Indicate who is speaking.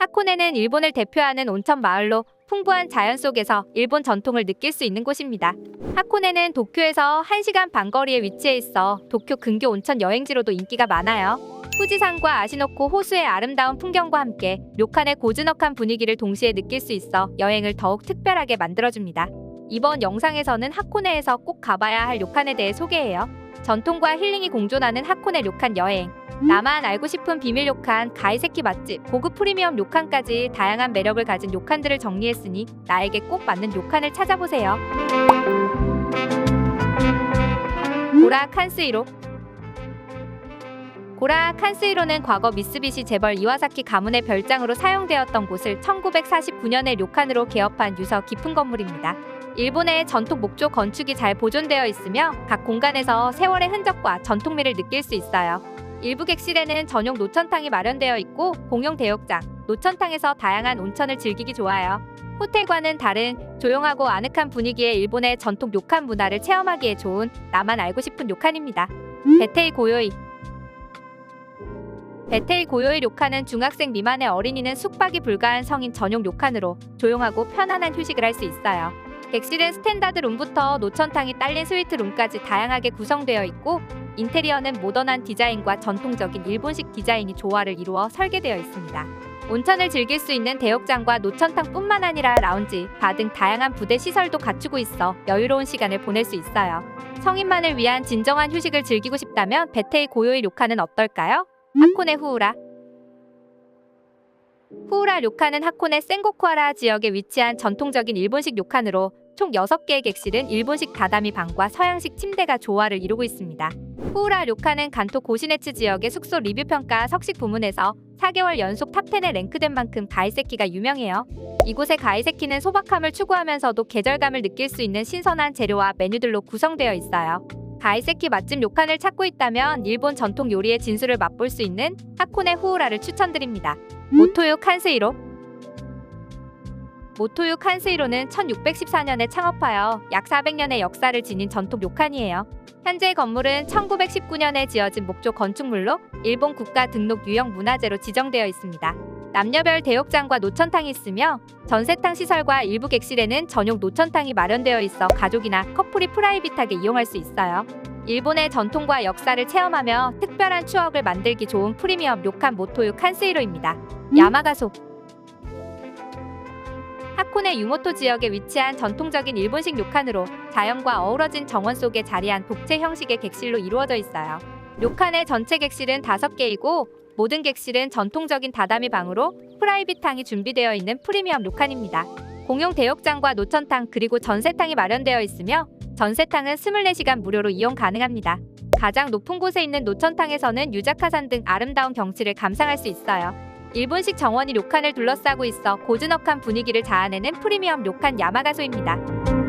Speaker 1: 하코네는 일본을 대표하는 온천 마을로 풍부한 자연 속에서 일본 전통을 느낄 수 있는 곳입니다. 하코네는 도쿄에서 1시간 반 거리에 위치해 있어 도쿄 근교 온천 여행지로도 인기가 많아요. 후지산과 아시노코 호수의 아름다운 풍경과 함께 료칸의 고즈넉한 분위기를 동시에 느낄 수 있어 여행을 더욱 특별하게 만들어줍니다. 이번 영상에서는 하코네에서 꼭 가봐야 할 료칸에 대해 소개해요. 전통과 힐링이 공존하는 하코네 료칸 여행. 나만 알고 싶은 비밀 료칸, 가이세키 맛집, 고급 프리미엄 료칸까지 다양한 매력을 가진 료칸들을 정리했으니 나에게 꼭 맞는 료칸을 찾아보세요. 고라 칸스이로 고라 칸스이로는 과거 미쓰비시 재벌 이와사키 가문의 별장으로 사용되었던 곳을 1949년에 료칸으로 개업한 유서 깊은 건물입니다. 일본의 전통 목조 건축이 잘 보존되어 있으며 각 공간에서 세월의 흔적과 전통미를 느낄 수 있어요. 일부 객실에는 전용 노천탕이 마련되어 있고 공용 대욕장, 노천탕에서 다양한 온천을 즐기기 좋아요. 호텔과는 다른 조용하고 아늑한 분위기의 일본의 전통 료칸 문화를 체험하기에 좋은 나만 알고 싶은 료칸입니다. 베테이 고요이 베테이 고요이 료칸은 중학생 미만의 어린이는 숙박이 불가한 성인 전용 료칸으로 조용하고 편안한 휴식을 할 수 있어요. 객실은 스탠다드 룸부터 노천탕이 딸린 스위트 룸까지 다양하게 구성되어 있고 인테리어는 모던한 디자인과 전통적인 일본식 디자인이 조화를 이루어 설계되어 있습니다. 온천을 즐길 수 있는 대욕장과 노천탕뿐만 아니라 라운지, 바 등 다양한 부대 시설도 갖추고 있어 여유로운 시간을 보낼 수 있어요. 성인만을 위한 진정한 휴식을 즐기고 싶다면 베테이 고요이 료칸은 어떨까요? 하코네 후우라 후우라 료칸은 하코네 센고쿠하라 지역에 위치한 전통적인 일본식 료칸으로 총 6개의 객실은 일본식 다다미 방과 서양식 침대가 조화를 이루고 있습니다. 후우라 료칸은 간토 고시네츠 지역의 숙소 리뷰 평가 석식 부문에서 4개월 연속 탑10에 랭크된 만큼 가이세키가 유명해요. 이곳의 가이세키는 소박함을 추구하면서도 계절감을 느낄 수 있는 신선한 재료와 메뉴들로 구성되어 있어요. 가이세키 맛집 료칸을 찾고 있다면 일본 전통 요리의 진수를 맛볼 수 있는 하코네 후우라를 추천드립니다. 모토유 칸스이로 모토유 칸스이로는 1614년에 창업하여 약 400년의 역사를 지닌 전통 료칸이에요. 현재 건물은 1919년에 지어진 목조 건축물로 일본 국가 등록 유형 문화재로 지정되어 있습니다. 남녀별 대욕장과 노천탕이 있으며 전세탕 시설과 일부 객실에는 전용 노천탕이 마련되어 있어 가족이나 커플이 프라이빗하게 이용할 수 있어요. 일본의 전통과 역사를 체험하며 특별한 추억을 만들기 좋은 프리미엄 료칸 모토유 칸스이로입니다. 야마가소 하코네 유모토 지역에 위치한 전통적인 일본식 료칸으로 자연과 어우러진 정원 속에 자리한 독채 형식의 객실로 이루어져 있어요. 료칸의 전체 객실은 5개이고 모든 객실은 전통적인 다다미 방으로 프라이빗탕이 준비되어 있는 프리미엄 료칸입니다. 공용 대욕장과 노천탕 그리고 전세탕이 마련되어 있으며 전세탕은 24시간 무료로 이용 가능합니다. 가장 높은 곳에 있는 노천탕에서는 유자카산 등 아름다운 경치를 감상할 수 있어요. 일본식 정원이 료칸을 둘러싸고 있어 고즈넉한 분위기를 자아내는 프리미엄 료칸 야마가소입니다.